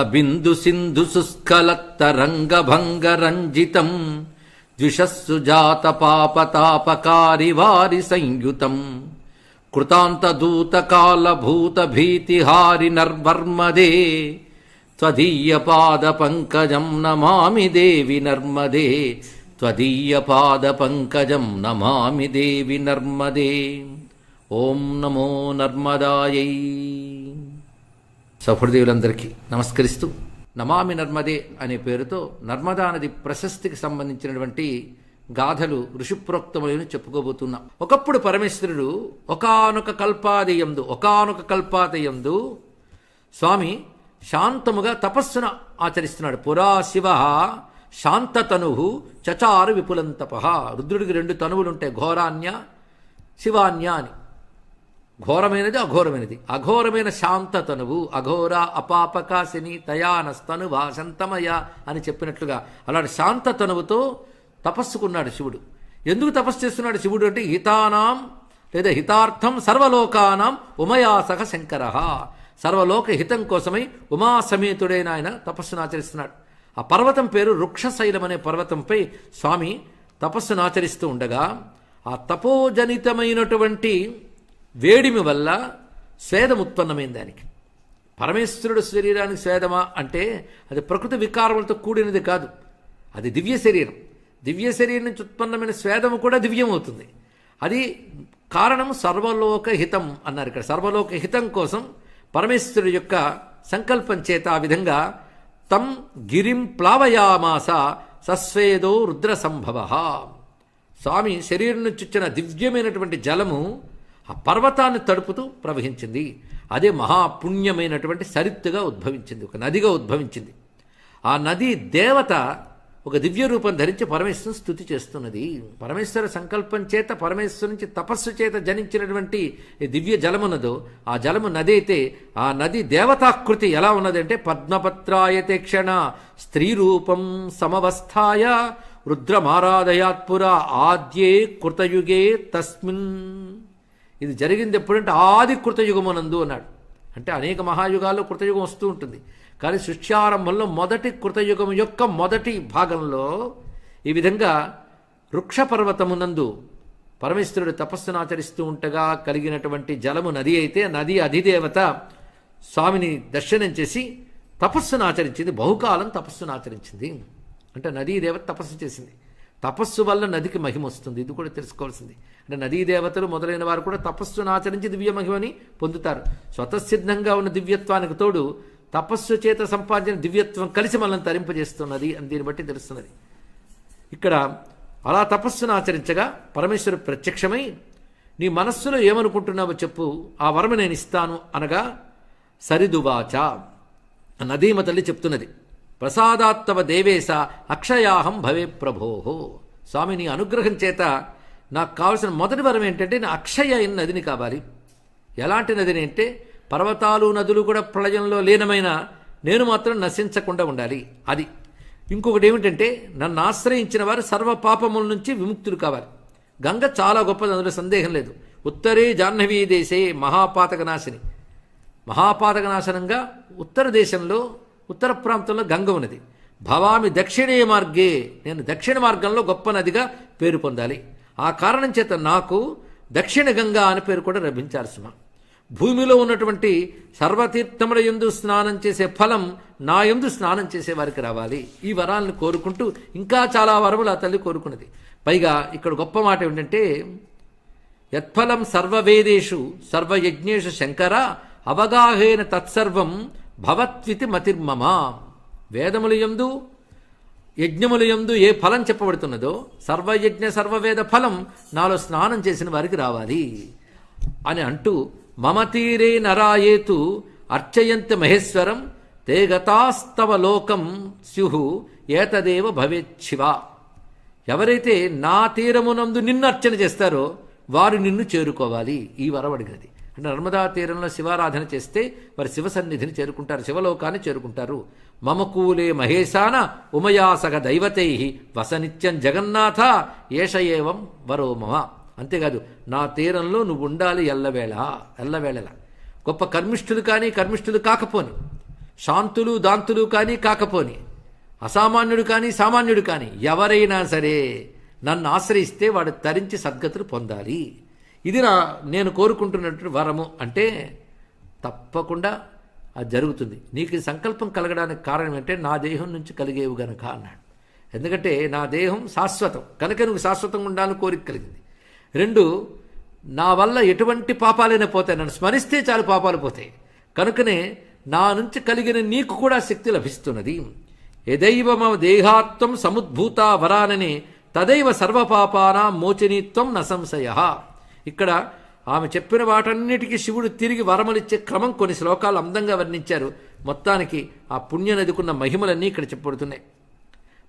సబిందు సింధు శుష్కలత్తరంగభంగరంజితం ద్విషస్సు జాత పాపతాపకారి వారి సంయుతం. కృతాంతదూతకాలభూత భీతిహారి నర్వర్మదే త్వదీయ పాద పంకజం నమామి దేవి నర్మదే. త్వదీయ పాద పంకజం నమామి దేవి సఫృదేవులందరికీ సహృదయులందరికీ నమస్కరిస్తూ నమామి నర్మదే అనే పేరుతో నర్మదా నది ప్రశస్తికి సంబంధించినటువంటి గాథలు ఋషిప్రోక్తములను చెప్పుకోబోతున్నాం. ఒకప్పుడు పరమేశ్వరుడు ఒకానొక కల్పాదయందు ఒకానొక కల్పాదయందు స్వామి శాంతముగా తపస్సును ఆచరిస్తున్నాడు. పురా శివ శాంతతను చచారు విపులంతప రుద్రుడికి రెండు తనువులుంటాయి. ఘోరాన్య శివాన్య అని. ఘోరమైనది అఘోరమైనది. అఘోరమైన శాంతతనువు అఘోర అపాపకాశిని తయానస్తను వాసంతమయ అని చెప్పినట్లుగా అలాంటి శాంతతనువుతో తపస్సుకున్నాడు శివుడు. ఎందుకు తపస్సు చేస్తున్నాడు శివుడు అంటే హితానాం లేదా హితార్థం సర్వలోకానాం ఉమయాసక శంకర. సర్వలోక హితం కోసమై ఉమాసమేతుడైన ఆయన తపస్సును ఆచరిస్తున్నాడు. ఆ పర్వతం పేరు వృక్షశైలం అనే పర్వతంపై స్వామి తపస్సును ఆచరిస్తూ ఉండగా ఆ తపోజనితమైనటువంటి వేడిమి వల్ల స్వేదం ఉత్పన్నమైన దానికి. పరమేశ్వరుడు శరీరానికి స్వేదమా అంటే అది ప్రకృతి వికారములతో కూడినది కాదు. అది దివ్య శరీరం. దివ్య శరీరం నుంచి ఉత్పన్నమైన స్వేదము కూడా దివ్యమవుతుంది. అది కారణం సర్వలోక హితం అన్నారు ఇక్కడ. సర్వలోక హితం కోసం పరమేశ్వరుడు యొక్క సంకల్పం చేత ఆ విధంగా తం గిరిం ప్లావయామాస సస్వేదో రుద్ర సంభవ స్వామి శరీరం నుంచి వచ్చిన దివ్యమైనటువంటి జలము ఆ పర్వతాన్ని తడుపుతూ ప్రవహించింది. అదే మహాపుణ్యమైనటువంటి సరిత్తుగా ఉద్భవించింది ఒక నదిగా ఉద్భవించింది. ఆ నది దేవత ఒక దివ్య రూపం ధరించి పరమేశ్వరుని స్థుతి చేస్తున్నది. పరమేశ్వర సంకల్పం చేత పరమేశ్వరు నుంచి తపస్సు చేత జనించినటువంటి దివ్య జలమున్నదో ఆ జలము నది అయితే ఆ నది దేవతాకృతి ఎలా ఉన్నదంటే పద్మపత్రాయతే క్షణ స్త్రీ రూపం సమవస్థాయ రుద్రమారాధయాత్పుర ఆద్యే కృతయుగే తస్మిన్. ఇది జరిగింది ఎప్పుడంటే ఆది కృతయుగమునందు అన్నాడు. అంటే అనేక మహాయుగాల్లో కృతయుగం వస్తూ ఉంటుంది. కానీ సృష్ట్యారంభంలో మొదటి కృతయుగం యొక్క మొదటి భాగంలో ఈ విధంగా వృక్షపర్వతమునందు పరమేశ్వరుడు తపస్సును ఆచరిస్తూ ఉండగా కలిగినటువంటి జలము నది అయితే నది అధిదేవత స్వామిని దర్శనం చేసి తపస్సును ఆచరించింది. బహుకాలం తపస్సును ఆచరించింది. అంటే నదీ దేవత తపస్సు చేసింది. తపస్సు వల్ల నదికి మహిమ వస్తుంది. ఇది కూడా తెలుసుకోవాల్సింది. అంటే నదీ దేవతలు మొదలైన వారు కూడా తపస్సును ఆచరించి దివ్య మహిమని పొందుతారు. స్వతసిద్ధంగా ఉన్న దివ్యత్వానికి తోడు తపస్సు చేత సంపాదించిన దివ్యత్వం కలిసి మనల్ని తరింపజేస్తున్నది అని దీన్ని బట్టి తెలుస్తున్నది. ఇక్కడ అలా తపస్సును ఆచరించగా పరమేశ్వరుడు ప్రత్యక్షమై నీ మనస్సులో ఏమనుకుంటున్నావో చెప్పు ఆ వరమ నేను ఇస్తాను అనగా సరిదువాచ నదీమ తల్లి చెప్తున్నది. ప్రసాదాత్తవ దేవేశ అక్షయాహం భవే ప్రభోహో స్వామి నీ అనుగ్రహం చేత నాకు కావలసిన మొదటి వరం ఏంటంటే నా అక్షయ అయిన నదిని కావాలి. ఎలాంటి నదిని అంటే పర్వతాలు నదులు కూడా ప్రళయంలో లీనమైన నేను మాత్రం నశించకుండా ఉండాలి. అది. ఇంకొకటి ఏమిటంటే నన్ను ఆశ్రయించిన వారు సర్వ పాపముల నుంచి విముక్తులు కావాలి. గంగ చాలా గొప్పది అందులో సందేహం లేదు. ఉత్తరే జాహ్నవీ దేశే మహాపాతక నాశిని మహాపాతక నాశనంగా ఉత్తర దేశంలో ఉత్తర ప్రాంతంలో గంగ ఉన్నది. భవామి దక్షిణే మార్గే నేను దక్షిణ మార్గంలో గొప్ప నదిగా పేరు పొందాలి. ఆ కారణం చేత నాకు దక్షిణ గంగా అని పేరు కూడా లభించాలి సుమా. భూమిలో ఉన్నటువంటి సర్వతీర్థముల ఎందు స్నానం చేసే ఫలం నా ఎందు స్నానం చేసే వారికి రావాలి. ఈ వరాలను కోరుకుంటూ ఇంకా చాలా వరములు ఆ తల్లి కోరుకున్నది. పైగా ఇక్కడ గొప్ప మాట ఏంటంటే యత్ఫలం సర్వవేదేషు సర్వయజ్ఞేషు శంకర అవగాహేన తత్సర్వం భవత్వితి మతిర్మమ. వేదములయందు యజ్ఞములయందు ఏ ఫలం చెప్పబడుతున్నదో సర్వయజ్ఞ సర్వవేద ఫలం నాలో స్నానం చేసిన వారికి రావాలి. అని అంటూ మమ తీరే నరాయేతు అర్చయంత మహేశ్వరం తే గతాస్తవ లోకం స్యు ఏతదేవ భవేచ్ఛివ ఎవరైతే నా తీరమునందు నిన్ను అర్చన చేస్తారో వారు నిన్ను చేరుకోవాలి. ఈ వరం అడిగినది నర్మదా తీరంలో శివారాధన చేస్తే వారు శివ సన్నిధిని చేరుకుంటారు శివలోకాన్ని చేరుకుంటారు. మమకూలే మహేశాన ఉమయాసగ దైవతై వసనిత్యం జగన్నాథ ఏష ఏవం వరో మమ అంతేకాదు నా తీరంలో నువ్వు ఉండాలి ఎల్లవేళ ఎల్లవేళలా. గొప్ప కర్మిష్ఠులు కానీ కర్మిష్ఠులు కాకపోని శాంతులు దాంతులు కానీ కాకపోని అసామాన్యుడు కానీ సామాన్యుడు కానీ ఎవరైనా సరే నన్ను ఆశ్రయిస్తే వాడు తరించి సద్గతులు పొందాలి. ఇది నా నేను కోరుకుంటున్నటువంటి వరము అంటే తప్పకుండా అది జరుగుతుంది. నీకు ఈ సంకల్పం కలగడానికి కారణం ఏంటంటే నా దేహం నుంచి కలిగేవి గనక అన్నాడు. ఎందుకంటే నా దేహం శాశ్వతం. కనుక నువ్వు శాశ్వతంగా ఉండాలని కోరిక కలిగింది. రెండు నా వల్ల ఎటువంటి పాపాలైనా పోతాయి. నన్ను స్మరిస్తే చాలు పాపాలు పోతాయి. కనుకనే నా నుంచి కలిగిన నీకు కూడా శక్తి లభిస్తున్నది. ఎదైవ మమ దేహాత్వం సముద్భూత వరానని తదైవ సర్వపాపానా మోచనీత్వం నసంశయ. ఇక్కడ ఆమె చెప్పిన వాటన్నిటికీ శివుడు తిరిగి వరములిచ్చే క్రమం కొన్ని శ్లోకాలు అందంగా వర్ణించారు. మొత్తానికి ఆ పుణ్యనదికున్న మహిమలన్నీ ఇక్కడ చెప్పబడుతున్నాయి.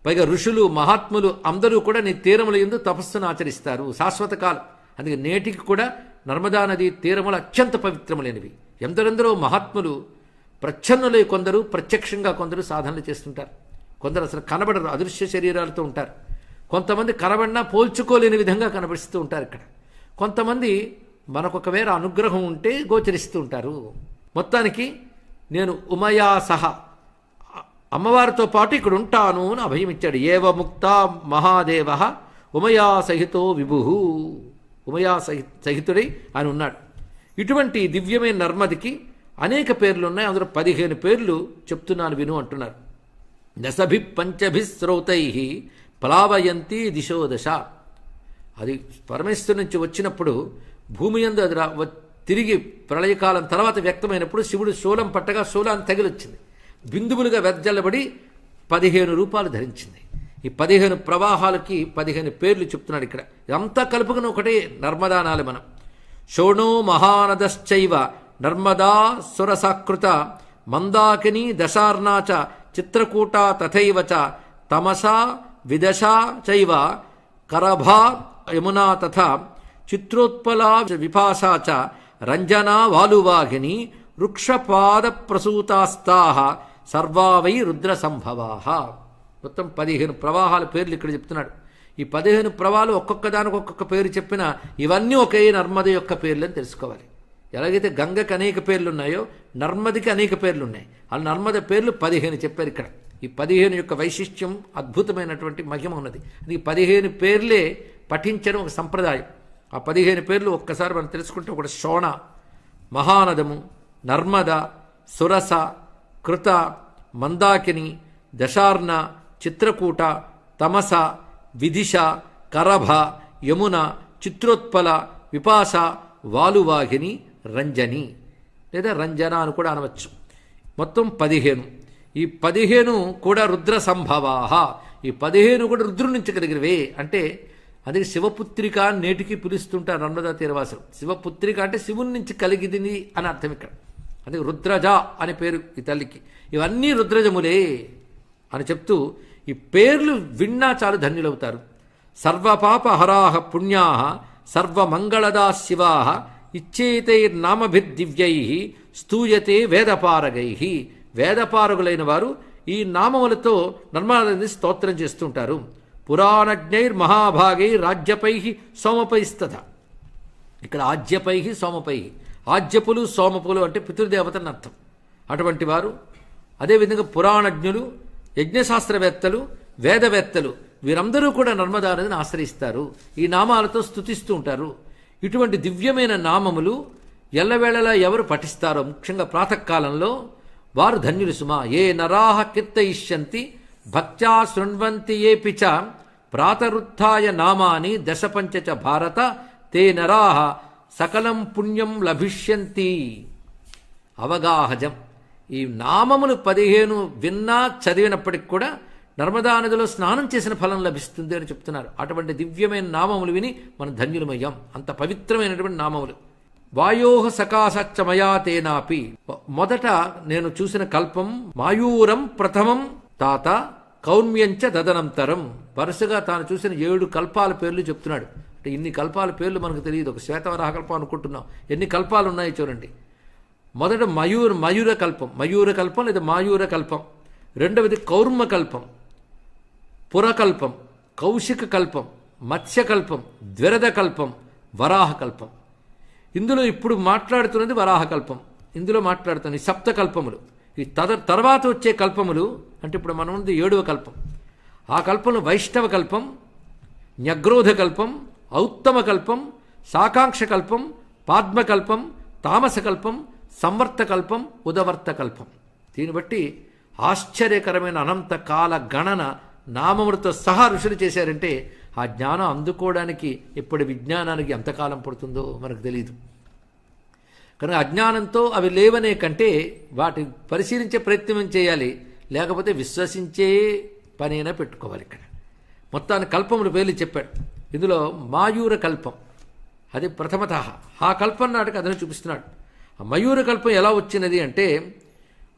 పైగా ఋషులు మహాత్ములు అందరూ కూడా నీ తీరముల ఎందు తపస్సును ఆచరిస్తారు. శాశ్వత కాలం. అందుకే నేటికి కూడా నర్మదా నది తీరములు అత్యంత పవిత్రములైనవి. ఎందరెందరో మహాత్ములు ప్రచ్ఛన్నులై కొందరు ప్రత్యక్షంగా కొందరు సాధనలు చేస్తుంటారు. కొందరు అసలు కనబడరు అదృశ్య శరీరాలతో ఉంటారు. కొంతమంది కనబడినా పోల్చుకోలేని విధంగా కనబడిస్తూ ఉంటారు ఇక్కడ. కొంతమంది మనకొకవేళ అనుగ్రహం ఉంటే గోచరిస్తూ ఉంటారు మొత్తానికి నేను ఉమయా సహ అమ్మవారితో పాటు ఇక్కడ ఉంటాను అని అభయం ఇచ్చాడు. ఏవ ముక్త మహాదేవ ఉమయా సహితో విభు. ఉమయా సహి సహితుడై ఆయన ఉన్నాడు. ఇటువంటి దివ్యమైన నర్మదికి అనేక పేర్లు ఉన్నాయి అందులో పదిహేను పేర్లు చెప్తున్నాను విను అంటున్నారు. దశభి పంచభి శ్రౌతై ప్లావయంతి దిశో దశ అది పరమేశ్వరు నుంచి వచ్చినప్పుడు భూమి యందు అది తిరిగి ప్రళయకాలం తర్వాత వ్యక్తమైనప్పుడు శివుడు శూలం పట్టగా శూలాన్ని తగిలొచ్చింది. బిందువులుగా వెజ్జల్లబడి పదిహేను రూపాలు ధరించింది. ఈ పదిహేను ప్రవాహాలకి పదిహేను పేర్లు చెప్తున్నాడు ఇక్కడ. ఇదంతా కలుపుకుని ఒకటే నర్మదానాలు మనం. శోణో మహానదశ్చైవ నర్మదా సురసాకృత మందాకిని దశార్ణా చ చిత్రకూట తథైవ చ తమసా విదశా చైవ కరభా యమునా తథా చిత్రోత్పలా విపాసా చ రంజనా వాలువాహిని వృక్షపాద ప్రసూతాస్తాహ సర్వావై రుద్ర సంభవాహ మొత్తం పదిహేను ప్రవాహాల పేర్లు ఇక్కడ చెప్తున్నాడు. ఈ పదిహేను ప్రవాహాలు ఒక్కొక్క దానికి ఒక్కొక్క పేరు చెప్పినా ఇవన్నీ ఒకే నర్మద యొక్క పేర్లు అని తెలుసుకోవాలి. ఎలాగైతే గంగకి అనేక పేర్లు ఉన్నాయో నర్మదికి అనేక పేర్లు ఉన్నాయి. ఆ నర్మద పేర్లు పదిహేను చెప్పారు ఇక్కడ. ఈ పదిహేను యొక్క వైశిష్ట్యం అద్భుతమైనటువంటి మహిమ ఉన్నది. అది ఈ పదిహేను పేర్లే పఠించడం ఒక సంప్రదాయం. ఆ పదిహేను పేర్లు ఒక్కసారి మనం తెలుసుకుంటే ఒకటి శోణ మహానదము నర్మద సురస కృత మందాకిని దశార్ణ చిత్రకూట తమస విదిశ కరభ యమున చిత్రోత్పల విపాస వాలువాహిని రంజని లేదా రంజన అని కూడా అనవచ్చు. మొత్తం పదిహేను. ఈ పదిహేను కూడా రుద్ర సంభవాహ ఈ పదిహేను కూడా రుద్రుడి నుంచి కలిగినవే. అంటే అందుకే శివపుత్రిక అని నేటికి పిలుస్తుంటారు నర్మదా తీరవాసులు శివపుత్రిక అంటే శివుని నుంచి కలిగింది అని అర్థం ఇక్కడ. అందుకే రుద్రజ అనే పేరు ఈ తల్లికి. ఇవన్నీ రుద్రజములే అని చెప్తూ ఈ పేర్లు విన్నా చాలు ధన్యులవుతారు. సర్వపాప హరాహ పుణ్యా సర్వమంగళదా శివా ఇచ్చేతైర్నామభిర్దివ్యై స్తూయతే వేదపారగై. వేదపారగులైన వారు ఈ నామములతో నర్మదని స్తోత్రం చేస్తుంటారు. పురాణజ్ఞైర్మహాభాగై రాజ్యపై సోమపైస్తథ. ఇక్కడ ఆజ్యపై సోమపై. ఆజ్యపులు సోమపులు అంటే పితృదేవతని అర్థం. అటువంటి వారు అదేవిధంగా పురాణజ్ఞులు యజ్ఞశాస్త్రవేత్తలు వేదవేత్తలు వీరందరూ కూడా నర్మదా నదిని ఆశ్రయిస్తారు. ఈ నామాలతో స్తుతిస్తూ ఉంటారు. ఇటువంటి దివ్యమైన నామములు ఎల్లవేళలా ఎవరు పఠిస్తారో ముఖ్యంగా ప్రాతకాలంలో వారు ధన్యులు సుమా. ఏ నరాహ కీర్తయిష్యంతి భక్త్యా శృణ్వంతి ఏ పిచ ప్రాతరుత్య నామాని దశపంచ చ భారత తే నరాహ సకలం పుణ్యం లభిష్యంతి. అవగాహజం. ఈ నామములు పదిహేను విన్నా చదివినప్పటికి కూడా నర్మదా నదిలో స్నానం చేసిన ఫలం లభిస్తుంది అని చెప్తున్నారు. అటువంటి దివ్యమైన నామములు విని మన ధన్యులమయ్యాం. అంత పవిత్రమైనటువంటి నామములు. వాయోహ సకాశచ్చ తేనాపి. మొదట నేను చూసిన కల్పం మాయూరం ప్రథమం తాత కౌన్మ్యంచ దదనంతరం వరుసగా తాను చూసిన ఏడు కల్పాల పేర్లు చెప్తున్నాడు. అంటే ఇన్ని కల్పాల పేర్లు మనకు తెలియదు. ఒక శ్వేతవరాహ కల్పం అనుకుంటున్నాం. ఎన్ని కల్పాలు ఉన్నాయో చూడండి. మొదట మయూర్ మయూర కల్పం. మయూర కల్పం లేదా మాయూర కల్పం. రెండవది కౌర్మ కల్పం. పురకల్పం. కౌశిక కల్పం. మత్స్యకల్పం ద్విరద కల్పం. వరాహ కల్పం. ఇందులో ఇప్పుడు మాట్లాడుతున్నది వరాహ కల్పం. ఇందులో మాట్లాడుతున్న ఈ సప్త కల్పములు. ఈ తద తర్వాత వచ్చే కల్పములు అంటే ఇప్పుడు మనం ఉంది ఏడవ కల్పం. ఆ కల్పంలో వైష్ణవ కల్పం న్యగ్రోధ కల్పం ఔత్తమ కల్పం సాకాంక్ష కల్పం పాద్మకల్పం తామసకల్పం సంవర్త కల్పం ఉదవర్త కల్పం. దీన్ని బట్టి ఆశ్చర్యకరమైన అనంత కాల గణన నామములతో సహా ఋషులు చేశారంటే ఆ జ్ఞానం అందుకోవడానికి ఇప్పటి విజ్ఞానానికి ఎంతకాలం పడుతుందో మనకు తెలియదు కనుక అజ్ఞానంతో అవి లేవనే కంటే వాటి పరిశీలించే ప్రయత్నం చేయాలి? లేకపోతే విశ్వసించే పనైనా పెట్టుకోవాలి ఇక్కడ. మొత్తాన్ని కల్పములు పేర్లు చెప్పాడు. ఇందులో మాయూర కల్పం. అది ప్రథమత. ఆ కల్పం నాటికి అతను చూపిస్తున్నాడు. ఆ మయూర కల్పం ఎలా వచ్చినది అంటే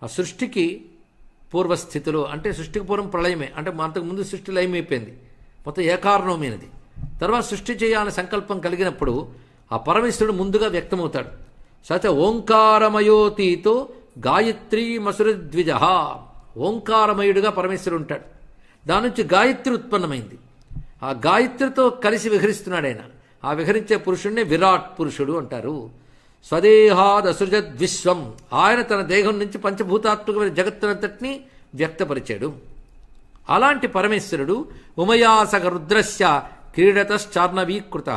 ఆ సృష్టికి పూర్వస్థితిలో అంటే సృష్టికి పూర్వం ప్రళయమే అంటే అంతకుముందు సృష్టి లయమైపోయింది. మొత్తం ఏకారణమైనది. తర్వాత సృష్టి చేయాలని సంకల్పం కలిగినప్పుడు ఆ పరమేశ్వరుడు ముందుగా వ్యక్తమవుతాడు. సత ఓంకారమయోతీతో గాయత్రీ మసురద్విజ ఓంకారమయుడుగా పరమేశ్వరుడు ఉంటాడు దాని నుంచి గాయత్రి ఉత్పన్నమైంది. ఆ గాయత్రితో కలిసి విహరిస్తున్నాడు ఆయన ఆ విహరించే పురుషుణ్ణి విరాట్ పురుషుడు అంటారు. స్వదేహాదసృజద్విశ్వం ఆయన తన దేహం నుంచి పంచభూతాత్మకమైన జగత్తునంతటిని వ్యక్తపరిచాడు. అలాంటి పరమేశ్వరుడు ఉమయాసగ రుద్రస్య క్రీడతశ్చార్ణవీకృత.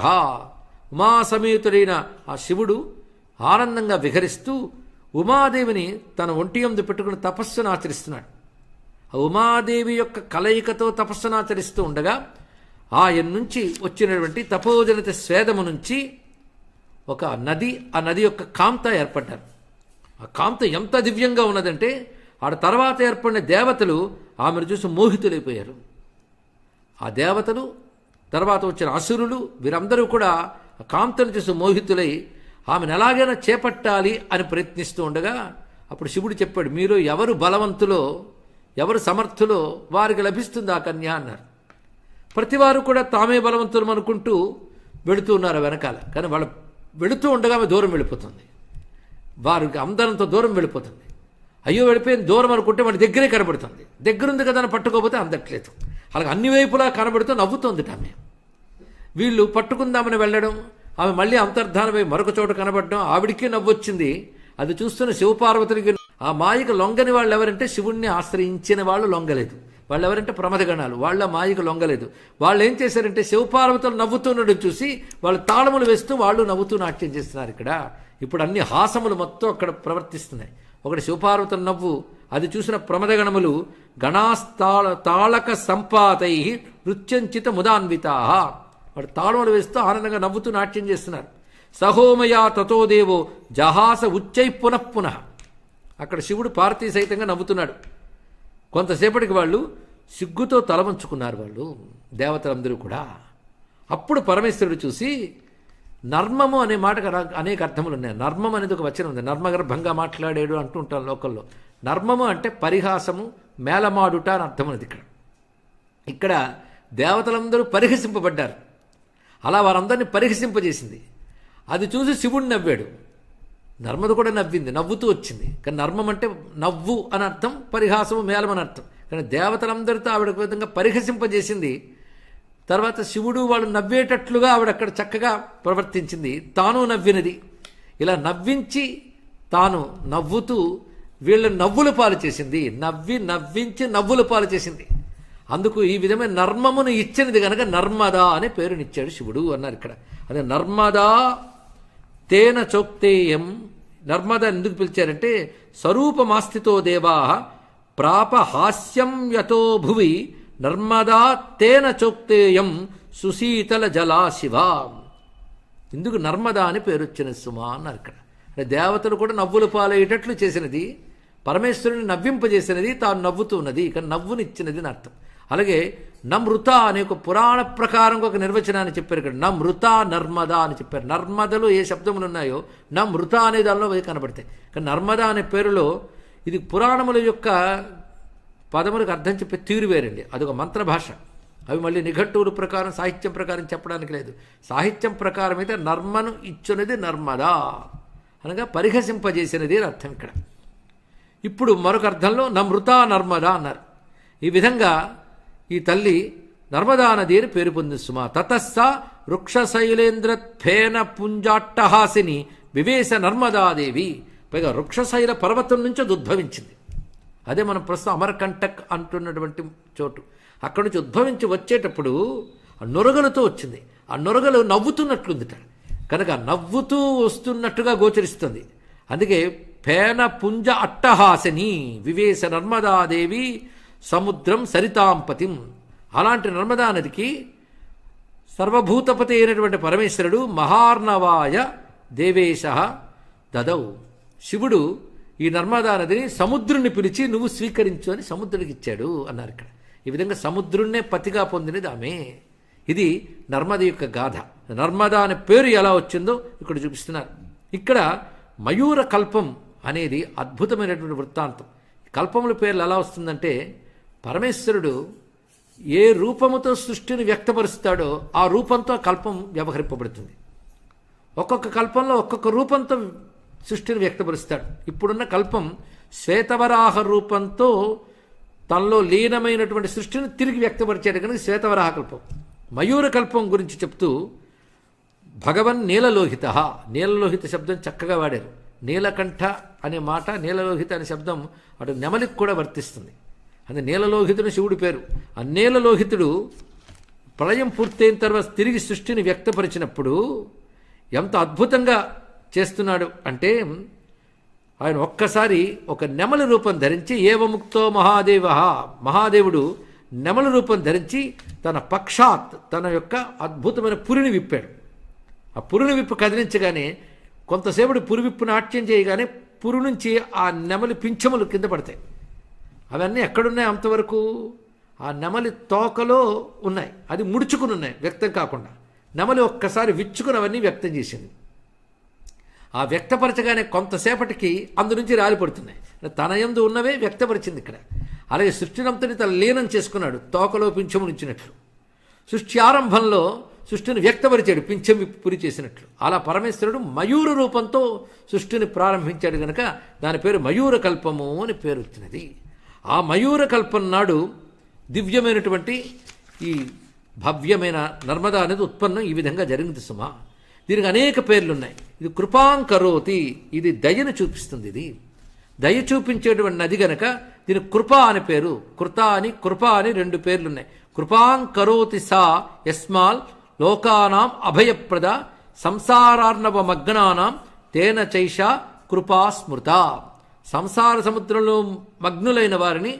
ఉమాసమేతుడైన ఆ శివుడు ఆనందంగా విహరిస్తూ ఉమాదేవిని తన ఒంటి ఎందు పెట్టుకుని తపస్సును ఆచరిస్తున్నాడు. ఆ ఉమాదేవి యొక్క కలయికతో తపస్సును ఆచరిస్తూ ఉండగా ఆయన నుంచి వచ్చినటువంటి తపోజనిత స్వేదము నుంచి ఒక నది ఆ నది యొక్క కాంత ఏర్పడ్డారు. ఆ కాంత ఎంత దివ్యంగా ఉన్నదంటే ఆడ తర్వాత ఏర్పడిన దేవతలు ఆమెను చూసి మోహితులైపోయారు. ఆ దేవతలు తర్వాత వచ్చిన అసురులు వీరందరూ కూడా కాంతను చూసి మోహితులై ఆమెను ఎలాగైనా చేపట్టాలి అని ప్రయత్నిస్తూ ఉండగా అప్పుడు శివుడు చెప్పాడు మీరు ఎవరు బలవంతులో ఎవరు సమర్థులో వారికి లభిస్తుంది ఆ కన్య అన్నారు. ప్రతివారు కూడా తామే బలవంతులం అనుకుంటూ వెళుతూ ఉన్నారు వెనకాల. కానీ వాళ్ళు వెళుతూ ఉండగా ఆమె దూరం వెళ్ళిపోతుంది. వారికి అందరంతో దూరం వెళ్ళిపోతుంది. అయ్యో వెళ్ళిపోయిన దూరం అనుకుంటే మన దగ్గరే కనబడుతుంది. దగ్గరుంది కదా అని పట్టుకోకపోతే అందట్లేదు. అలాగే అన్ని వైపులా కనబడుతూ నవ్వుతోంది ఆమె. వీళ్ళు పట్టుకుందామని వెళ్ళడం ఆమె మళ్ళీ అంతర్ధానమై మరొక చోట కనబడడం ఆవిడికి నవ్వొచ్చింది. అది చూస్తున్న శివపార్వతులకి ఆ మాయకు లొంగని వాళ్ళు ఎవరంటే శివుణ్ణి ఆశ్రయించిన వాళ్ళు లొంగలేదు. వాళ్ళు ఎవరంటే ప్రమదగణాలు వాళ్ళ మాయకు లొంగలేదు. వాళ్ళు ఏం చేశారంటే శివపార్వతులు నవ్వుతుండడం చూసి వాళ్ళు తాళములు వేస్తూ వాళ్ళు నవ్వుతూ నాట్యం చేస్తున్నారు ఇక్కడ. ఇప్పుడు అన్ని హాసములు మొత్తం అక్కడ ప్రవర్తిస్తున్నాయి. ఒకటి శివపార్వతుల నవ్వు అది చూసిన ప్రమదగణములు గణాస్తాళ తాళక సంపాతై నృత్యంచిత ముదాన్వితా వాడు తాళములు వేస్తూ ఆనందంగా నవ్వుతూ నాట్యం చేస్తున్నారు సహోమయా తతోదేవో జహాస ఉచ్చై పునః పునః. అక్కడ శివుడు పార్వతీ సహితంగా నవ్వుతున్నాడు. కొంతసేపటికి వాళ్ళు సిగ్గుతో తలవంచుకున్నారు వాళ్ళు దేవతలందరూ కూడా. అప్పుడు పరమేశ్వరుడు చూసి నర్మము అనే మాటకు అనేక అర్థములు ఉన్నాయి నర్మం అనేది ఒక వచనం ఉంది. నర్మగర్భంగా మాట్లాడాడు అంటూ ఉంటాం లోకల్లో. నర్మము అంటే పరిహాసము మేలమాడుట అని అర్థం ఉన్నది ఇక్కడ. ఇక్కడ దేవతలందరూ పరిహసింపబడ్డారు. అలా వారందరినీ పరిహసింపజేసింది. అది చూసి శివుడు నవ్వాడు. నర్మద కూడా నవ్వింది నవ్వుతూ వచ్చింది. కానీ నర్మం అంటే నవ్వు అని అర్థం పరిహాసము మేలం అని అర్థం. కానీ దేవతలందరితో ఆవిడ ఒక విధంగా పరిహసింపజేసింది. తర్వాత శివుడు వాళ్ళు నవ్వేటట్లుగా ఆవిడ అక్కడ చక్కగా ప్రవర్తించింది. తాను నవ్వినది. ఇలా నవ్వించి తాను నవ్వుతూ వీళ్ళ నవ్వుల పాలు చేసింది. నవ్వి నవ్వించి నవ్వుల పాలు చేసింది. అందుకు ఈ విధమైన నర్మమును ఇచ్చినది కనుక నర్మదా అనే పేరునిచ్చాడు శివుడు అన్నారు ఇక్కడ. అదే నర్మదా తేన చోక్తేయం. నర్మద ఎందుకు పిలిచారంటే స్వరూపమాస్థితో దేవా ప్రాప హాస్యం యతో భువి నర్మదా తేన చోక్తేయం సుశీతల జలాశివ. ఎందుకు నర్మదా అని పేరు వచ్చినది సుమా అన్నారు ఇక్కడ. అంటే దేవతలు కూడా నవ్వులు పాలయ్యేటట్లు చేసినది పరమేశ్వరుని నవ్వింపజేసినది తాను నవ్వుతున్నది ఇక నవ్వునిచ్చినది అని అర్థం. అలాగే నమృత అనే ఒక పురాణ ప్రకారం ఒక నిర్వచనాన్ని చెప్పారు ఇక్కడ. నమృత నర్మదా అని చెప్పారు. నర్మదలో ఏ శబ్దములు ఉన్నాయో నమృత అనే దానిలో అవి కనబడతాయి. కానీ నర్మదా అనే పేరులో ఇది పురాణముల యొక్క పదములకు అర్థం చెప్పే తీరు వేరండి. అదొక మంత్ర భాష. అవి మళ్ళీ నిఘంటువుల ప్రకారం సాహిత్యం ప్రకారం చెప్పడానికి లేదు. సాహిత్యం ప్రకారం అయితే నర్మను ఇచ్చున్నది నర్మదా. అనగా పరిహసింపజేసినది అని అర్థం ఇక్కడ. ఇప్పుడు మరొక అర్థంలో నమృత నర్మదా అన్నారు. ఈ విధంగా ఈ తల్లి నర్మదా నది అని పేరు పొంది సుమా. తతస్స వృక్షశైలేంద్ర ఫేన పుంజాట్టహాసిని వివేశ నర్మదాదేవి పైగా వృక్షశైల పర్వతం నుంచి అది ఉద్భవించింది. అదే మనం ప్రస్తుతం అమరకంటక్ అంటున్నటువంటి చోటు. అక్కడి నుంచి ఉద్భవించి వచ్చేటప్పుడు ఆ నొరగలతో వచ్చింది. ఆ నొరగలు నవ్వుతున్నట్లుందిట. కనుక నవ్వుతూ వస్తున్నట్టుగా గోచరిస్తుంది. అందుకే పేన పుంజ అట్టహాసిని వివేశ నర్మదాదేవి సముద్రం సరితాంపతిం. అలాంటి నర్మదా నదికి సర్వభూతపతి అయినటువంటి పరమేశ్వరుడు మహార్ణవాయ దేవేశ దదౌ. శివుడు ఈ నర్మదా నదిని సముద్రుణ్ణి పిలిచి నువ్వు స్వీకరించు అని సముద్రుడికి ఇచ్చాడు అన్నారు ఇక్కడ. ఈ విధంగా సముద్రుణ్ణే పతిగా పొందినది ఆమె. ఇది నర్మద యొక్క గాథ. నర్మదా అనే పేరు ఎలా వచ్చిందో ఇక్కడ చూపిస్తున్నారు. ఇక్కడ మయూర కల్పం అనేది అద్భుతమైనటువంటి వృత్తాంతం. కల్పముల పేర్లు ఎలా వస్తుందంటే పరమేశ్వరుడు ఏ రూపముతో సృష్టిని వ్యక్తపరుస్తాడో ఆ రూపంతో కల్పం వ్యవహరింపబడుతుంది. ఒక్కొక్క కల్పంలో ఒక్కొక్క రూపంతో సృష్టిని వ్యక్తపరుస్తాడు. ఇప్పుడున్న కల్పం శ్వేతవరాహ రూపంతో తనలో లీనమైనటువంటి సృష్టిని తిరిగి వ్యక్తపరిచాడు కనుక శ్వేతవరాహ కల్పం. మయూర కల్పం గురించి చెప్తూ భగవన్ నీలలోహిత నీలలోహిత శబ్దం చక్కగా వాడారు. నీలకంఠ అనే మాట నీలలోహిత అనే శబ్దం అటు నెమలికి కూడా వర్తిస్తుంది. అది నీలలోహితుడు శివుడి పేరు. ఆ నీలలోహితుడు ప్రళయం పూర్తయిన తర్వాత తిరిగి సృష్టిని వ్యక్తపరిచినప్పుడు ఎంత అద్భుతంగా చేస్తున్నాడు అంటే ఆయన ఒక్కసారి ఒక నెమలి రూపం ధరించి ఏవముక్తో మహాదేవ మహాదేవుడు నెమలి రూపం ధరించి తన పక్షాత్ తన యొక్క అద్భుతమైన పురిని విప్పాడు. ఆ పురుని విప్పు కదిలించగానే కొంతసేపటి పురివిప్పు నాట్యం చేయగానే పురు నుంచి ఆ నెమలి పింఛములు కింద పడతాయి. అవన్నీ ఎక్కడున్నాయి అంతవరకు? ఆ నెమలి తోకలో ఉన్నాయి. అది ముడుచుకుని ఉన్నాయి వ్యక్తం కాకుండా. నెమలి ఒక్కసారి విచ్చుకుని అవన్నీ వ్యక్తం చేసింది. ఆ వ్యక్తపరచగానే కొంతసేపటికి అందు నుంచి రాలిపడుతున్నాయి తన ఎందు ఉన్నవే వ్యక్తపరిచింది ఇక్కడ. అలాగే సృష్టినంతని తన లీనం చేసుకున్నాడు తోకలో పింఛమునిచ్చినట్లు సృష్టి ఆరంభంలో సృష్టిని వ్యక్తపరిచాడు పింఛం పురి చేసినట్లు. అలా పరమేశ్వరుడు మయూర రూపంతో సృష్టిని ప్రారంభించాడు గనక దాని పేరు మయూర కల్పము అని పేరు వచ్చినది. ఆ మయూర కల్పం నాడు దివ్యమైనటువంటి ఈ భవ్యమైన నర్మదా అనేది ఉత్పన్నం ఈ విధంగా జరిగింది సుమా. దీనికి అనేక పేర్లు ఉన్నాయి ఇది కృపాంకరోతి ఇది దయను చూపిస్తుంది ఇది. దయ చూపించేటువంటి నది గనక దీని కృప అని పేరు. కృత అని కృప అని రెండు పేర్లు ఉన్నాయి కృపాంకరోతి సా యస్మాల్ లోకానాం అభయప్రద సంసారార్ణవ మగ్నానాం తేన చైష కృపా స్మృత. సంసార సముద్రంలో మగ్నులైన వారిని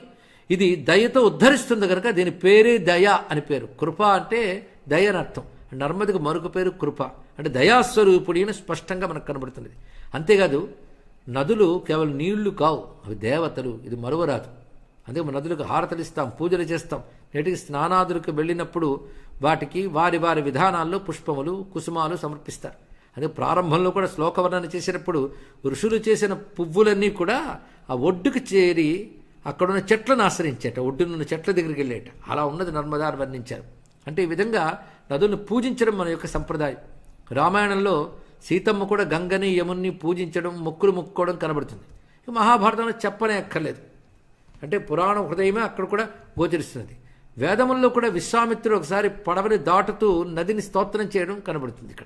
ఇది దయతో ఉద్ధరిస్తుంది కనుక దీని పేరే దయ అని పేరు. కృప అంటే దయ అని అర్థం. నర్మదికి మరొక పేరు కృప. అంటే దయాస్వరూపుడి అని స్పష్టంగా మనకు కనబడుతున్నది. అంతేకాదు నదులు కేవలం నీళ్ళు కావు అవి దేవతలు ఇది మరువరాదు. అందుకే మన నదులకు హారతలు ఇస్తాం పూజలు చేస్తాం. నేటికి స్నానాదులకు వెళ్ళినప్పుడు వాటికి వారి వారి విధానాల్లో పుష్పములు కుసుమాలు సమర్పిస్తారు. అదే ప్రారంభంలో కూడా శ్లోకవర్ణన చేసినప్పుడు ఋషులు చేసిన పువ్వులన్నీ కూడా ఆ ఒడ్డుకు చేరి అక్కడున్న చెట్లను ఆశ్రయించేట ఒడ్డునున్న చెట్ల దగ్గరికి వెళ్ళేట. అలా ఉన్నది నర్మదాన్ని వర్ణించారు. అంటే ఈ విధంగా నదులను పూజించడం మన యొక్క సంప్రదాయం. రామాయణంలో సీతమ్మ కూడా గంగని యముని పూజించడం మొక్కులు మొక్కుకోవడం కనబడుతుంది. మహాభారతంలో చెప్పనే అక్కర్లేదు. అంటే పురాణ హృదయమే అక్కడ కూడా గోచరిస్తున్నది. వేదముల్లో కూడా విశ్వామిత్రుడు ఒకసారి పడవని దాటుతూ నదిని స్తోత్రం చేయడం కనబడుతుంది ఇక్కడ.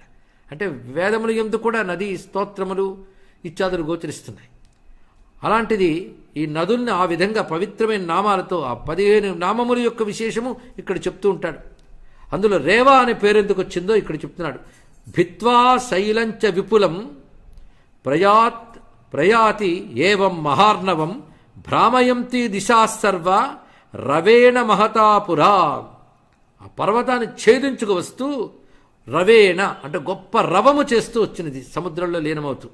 అంటే వేదములు ఎందు కూడా నది స్తోత్రములు ఇత్యాదులు గోచరిస్తున్నాయి. అలాంటిది ఈ నదుల్ని ఆ విధంగా పవిత్రమైన నామాలతో ఆ పదిహేను నామముల యొక్క విశేషము ఇక్కడ చెప్తూ ఉంటాడు. అందులో రేవా అనే పేరెందుకు వచ్చిందో ఇక్కడ చెప్తున్నాడు. భిత్వా శైలంచ విపులం ప్రయాత్ ప్రయాతి ఏవం మహార్ణవం భ్రామయంతి దిశా సర్వ రవేణ మహతాపురా. ఆ పర్వతాన్ని ఛేదించుకు వస్తూ రవేణ అంటే గొప్ప రవము చేస్తూ వచ్చినది. సముద్రంలో లీనమవుతూ.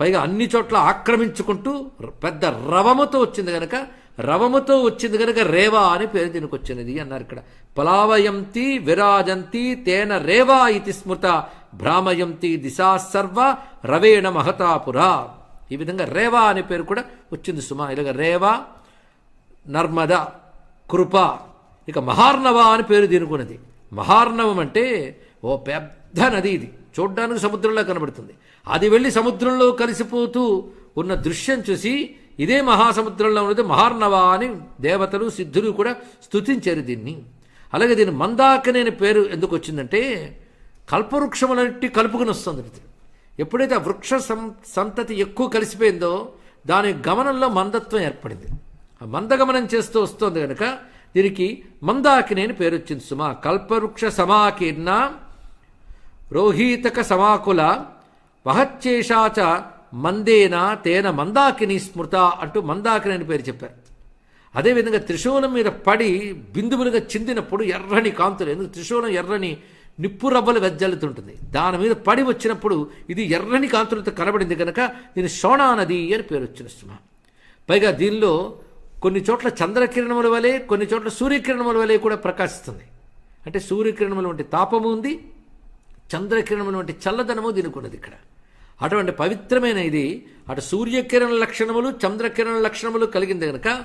పైగా అన్ని చోట్ల ఆక్రమించుకుంటూ పెద్ద రవముతో వచ్చింది కనుక రవముతో వచ్చింది కనుక రేవా అని పేరు దీనికి వచ్చినది అన్నారు ఇక్కడ. పలావయంతి విరాజంతి తేన రేవా ఇది స్మృత భ్రామయంతి దిశా సర్వ రవేణ మహతాపుర ఈ విధంగా రేవా అనే పేరు కూడా వచ్చింది సుమా. ఇలాగ రేవా నర్మద కృప ఇక మహార్ణవ అని పేరు దీనుకున్నది. మహార్ణవం అంటే ఓ పెద్ద నది ఇది. చూడ్డానికి సముద్రంలో కనబడుతుంది. అది వెళ్ళి సముద్రంలో కలిసిపోతూ ఉన్న దృశ్యం చూసి ఇదే మహాసముద్రంలో ఉన్నది మహార్ణవ అని దేవతలు సిద్ధులు కూడా స్థుతించారు దీన్ని. అలాగే దీని మందాకని అనే పేరు ఎందుకు వచ్చిందంటే కల్పవృక్షములన్నిటి కలుపుకుని వస్తుంది ఎప్పుడైతే ఆ వృక్ష సం సంతతి ఎక్కువ కలిసిపోయిందో దాని గమనంలో మందత్వం ఏర్పడింది. ఆ మందగమనం చేస్తూ వస్తుంది కనుక దీనికి మందాకిని అని పేరు వచ్చింది సుమా. కల్పవృక్ష సమాకీర్ణ రోహీతక సమాకుల వహచ్చేషాచ మందేన తేన మందాకిని స్మృత అంటూ మందాకిని అని పేరు చెప్పారు. అదేవిధంగా త్రిశూలం మీద పడి బిందువులుగా చిందినప్పుడు ఎర్రని కాంతులు ఎందుకు త్రిశూలం ఎర్రని నిప్పు రవ్వలు వెజ్జల్లుతుంటుంది. దాని మీద పడి వచ్చినప్పుడు ఇది ఎర్రని కాంతులతో కనబడింది కనుక దీని సోనా నది అని పేరు వచ్చిన సుమ. పైగా దీనిలో కొన్ని చోట్ల చంద్రకిరణముల వలె కొన్ని చోట్ల సూర్యకిరణముల వలె కూడా ప్రకాశిస్తుంది. అంటే సూర్యకిరణముల వంటి తాపము ఉంది చంద్రకిరణముల వంటి చల్లదనము దీనికి ఉన్నది ఇక్కడ. అటువంటి పవిత్రమైన ఇది అటు సూర్యకిరణ లక్షణములు చంద్రకిరణ లక్షణములు కలిగింది కనుక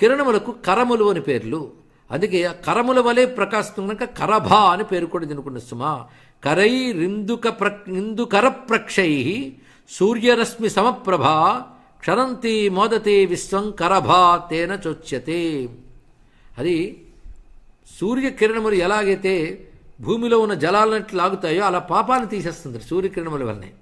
కిరణములకు కరములు అని పేర్లు. అందుకే ఆ కరముల వలె ప్రకాశిస్తుంది కనుక కరభ అని పేరు కూడా దీనుకున్న సుమా. కరై రిందుక ప్ర ఇందుకర ప్రక్షై సూర్యరశ్మి సమప్రభా క్షరంతి మోదతే విశ్వం కరభా తేన చొచ్యతే. అది సూర్యకిరణములు ఎలాగైతే భూమిలో ఉన్న జలాలన్నట్లు లాగుతాయో అలా పాపాన్ని తీసేస్తుంది సూర్యకిరణముల వల్లనే.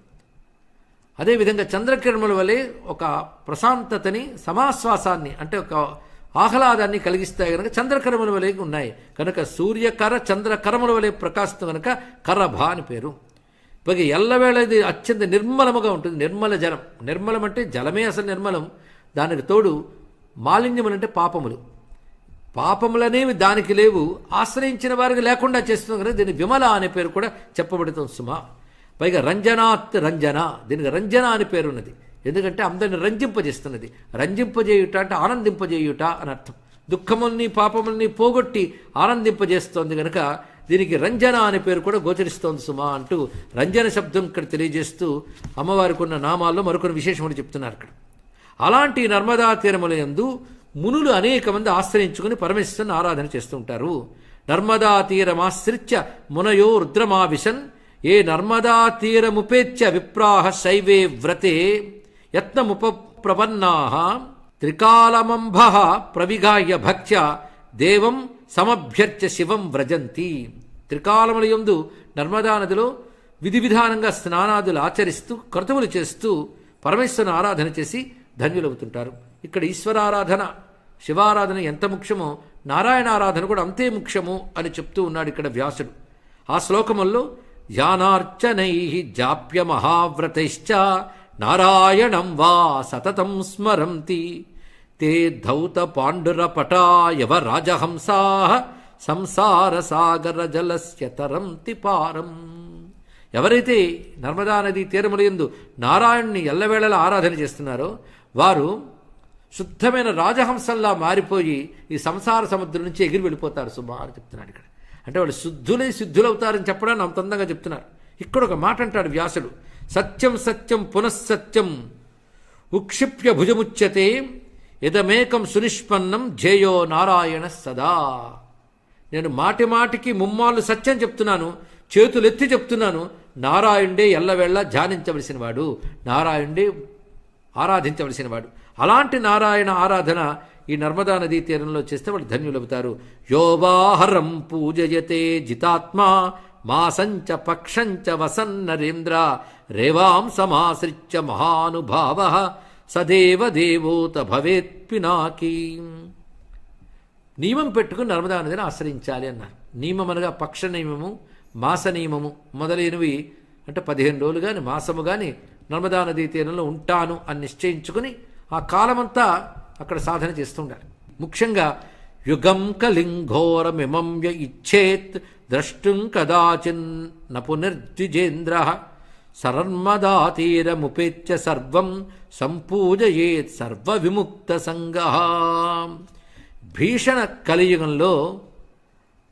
అదేవిధంగా చంద్రకిరణముల వలె ఒక ప్రశాంతతని సమాశ్వాసాన్ని అంటే ఒక ఆహ్లాదాన్ని కలిగిస్తాయి కనుక చంద్రకరముల వలె ఉన్నాయి. కనుక సూర్యకర చంద్రకరముల వలె ప్రకాశం కనుక కరభ అని పేరు. పైగా ఎల్లవేళ ఇది అత్యంత నిర్మలముగా ఉంటుంది నిర్మల జలం. నిర్మలం అంటే జలమే అసలు నిర్మలం. దానికి తోడు మాలిన్యములు అంటే పాపములు. పాపములనేవి దానికి లేవు ఆశ్రయించిన వారికి లేకుండా చేస్తుంది కనుక దీని విమల అనే పేరు కూడా చెప్పబడుతుంది సుమా. పైగా రంజనాత్ రంజన దీనికి రంజన అనే పేరు ఉన్నది. ఎందుకంటే అందరిని రంజింపజేస్తున్నది. రంజింపజేయుట అంటే ఆనందింపజేయుట అని అర్థం. దుఃఖముల్ని పాపముల్ని పోగొట్టి ఆనందింపజేస్తోంది కనుక దీనికి రంజన అనే పేరు కూడా గోచరిస్తోంది సుమా అంటూ రంజన శబ్దం ఇక్కడ తెలియజేస్తూ అమ్మవారికి ఉన్న నామాల్లో మరికొన్ని విశేషములు చెప్తున్నారు ఇక్కడ. అలాంటి నర్మదా తీరములందు మునులు అనేక మంది ఆశ్రయించుకుని పరమేశ్వరుని ఆరాధన చేస్తుంటారు నర్మదా తీరమాశ్రిత్య మునయో రుద్రమావిశన్. ఏ నర్మదా తీరముపేత్య విప్రాహ శైవే వ్రతే యత్నముప ప్రపన్నాహ త్రికాలమంభ ప్రవిగాయ భక్త్య దేవం సమభ్యర్చ శివం వ్రజంతి. త్రికాలముల యందు నర్మదా నదిలో విధి విధానంగా స్నానాదులు ఆచరిస్తూ క్రతువులు చేస్తూ పరమేశ్వరుని ఆరాధన చేసి ధన్యులవుతుంటారు. ఇక్కడ ఈశ్వరారాధన శివారాధన ఎంత ముఖ్యమో నారాయణారాధన కూడా అంతే ముఖ్యము అని చెప్తూ ఉన్నాడు ఇక్కడ వ్యాసుడు. ఆ శ్లోకముల్లో యానార్చనై జాప్య మహావ్రతైశ్చ నారాయణం వా సతతం స్మరంతి తే ధౌత పాండురపటాయవ రాజహంసా సంసార సాగర జలస్య తరంతి పారం. ఎవరైతే నర్మదా నదీ తీరములందు నారాయణ్ణి ఎల్లవేళలా ఆరాధన చేస్తున్నారో వారు శుద్ధమైన రాజహంసంలా మారిపోయి ఈ సంసార సముద్రం నుంచి ఎగిరి వెళ్ళిపోతారు సుమా అని చెప్తున్నాడు ఇక్కడ. అంటే వాళ్ళు శుద్ధులై సిద్ధులవుతారని చెప్పడానికి అంత అందంగా చెప్తున్నారు. ఇక్కడ ఒక మాట అంటాడు వ్యాసుడు. సత్యం సత్యం పునఃసత్యం ఉక్షిప్య భుజముచ్యతే ఇదమేకం సునిష్పన్నం జేయో నారాయణ సదా. నేను మాటి మాటికి ముమ్మాళ్ళు సత్యం చెప్తున్నాను చేతులెత్తి చెప్తున్నాను నారాయణుడే ఎల్లవేళ ధ్యానించవలసిన వాడు నారాయణుడే ఆరాధించవలసిన వాడు. అలాంటి నారాయణ ఆరాధన ఈ నర్మదా నదీ తీరంలో చేస్తే వాళ్ళు ధన్యులవుతారు. యోవాహరం పూజయతే జితాత్మా మాసంచ పక్షంచ వసన్నరేంద్ర నరేంద్ర రేవాంసమాశ్రిత్య మహానుభావ సదేవ దేవోత భవేత్ పినాకీ. నియమం పెట్టుకుని నర్మదా నదిని ఆశ్రయించాలి అన్నారు. నియమం అనగా పక్ష నియమము మాస నియమము మొదలైనవి అంటే పదిహేను రోజులు కానీ మాసము కానీ నర్మదా నదీ తీరంలో ఉంటాను అని నిశ్చయించుకుని ఆ కాలమంతా అక్కడ సాధన చేస్తుండాలి. ముఖ్యంగా యుగం కలింఘోరమిమం య ఇచ్చేత్ ద్రష్టుం కదాచిన్ నపునర్ద్విజేంద్ర సరర్మదాతీరముపేత్య సర్వం సంపూజయేత్ సర్వ విముక్త సంగ భీషణ కలియుగంలో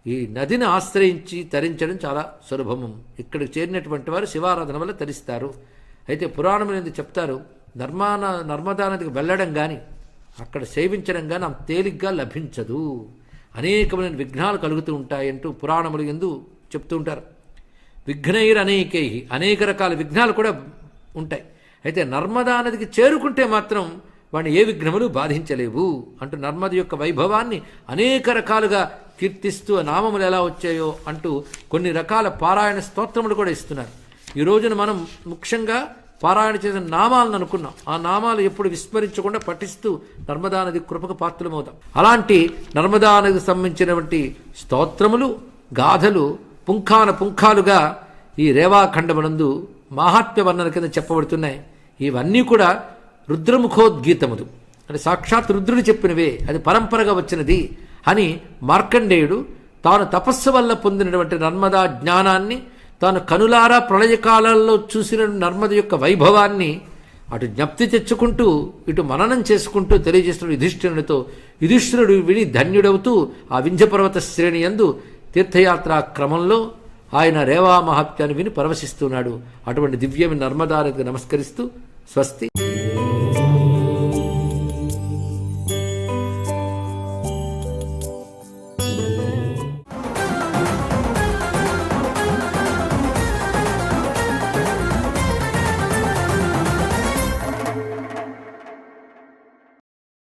ఈ నదిని ఆశ్రయించి తరించడం చాలా సులభము. ఇక్కడికి చేరినటువంటి వారు శివారాధన వల్ల తరిస్తారు. అయితే పురాణం అనేది చెప్తారు? నర్మాన నర్మదా నదికి వెళ్ళడం కానీ అక్కడ సేవించడం కానీ అంత తేలిగ్గా లభించదు. అనేకమైన విఘ్నాలు కలుగుతూ ఉంటాయంటూ పురాణములు ఎందు చెప్తూ ఉంటారు. విఘ్నైర్ అనేకై అనేక రకాల విఘ్నాలు కూడా ఉంటాయి. అయితే నర్మదా నదికి చేరుకుంటే మాత్రం వాడిని ఏ విఘ్నములు బాధించలేవు అంటూ నర్మద యొక్క వైభవాన్ని అనేక రకాలుగా కీర్తిస్తూ ఆ నామములు ఎలా వచ్చాయో అంటూ కొన్ని రకాల పారాయణ స్తోత్రములు కూడా ఇస్తున్నారు. ఈ రోజున మనం ముఖ్యంగా పారాయణ చేసిన నామాలను అనుకున్నాం. ఆ నామాలు ఎప్పుడు విస్మరించకుండా పఠిస్తూ నర్మదా నది కృపకు పాత్రమవుతాం అలాంటి నర్మదా నదికి సంబంధించినటువంటి స్తోత్రములు గాథలు పుంఖాన పుంఖాలుగా ఈ రేవాఖండమునందు మాహాత్మ్య వర్ణన కింద చెప్పబడుతున్నాయి. ఇవన్నీ కూడా రుద్రముఖోద్గీతములు. అంటే సాక్షాత్ రుద్రుడు చెప్పినవే అది పరంపరగా వచ్చినది అని మార్కండేయుడు తాను తపస్సు వల్ల పొందినటువంటి నర్మదా జ్ఞానాన్ని తాను కనులారా ప్రళయకాలంలో చూసిన నర్మద యొక్క వైభవాన్ని అటు జ్ఞప్తి తెచ్చుకుంటూ ఇటు మననం చేసుకుంటూ తెలియజేస్తున్న యుధిష్ఠిరునితో యుధిష్ఠిరుడు విని ధన్యుడవుతూ ఆ వింధ్యపర్వత శ్రేణి యందు తీర్థయాత్రా క్రమంలో ఆయన రేవా మహాత్యాన్ని విని పరవశిస్తున్నాడు. అటువంటి దివ్యమి నర్మదానికి నమస్కరిస్తూ స్వస్తి.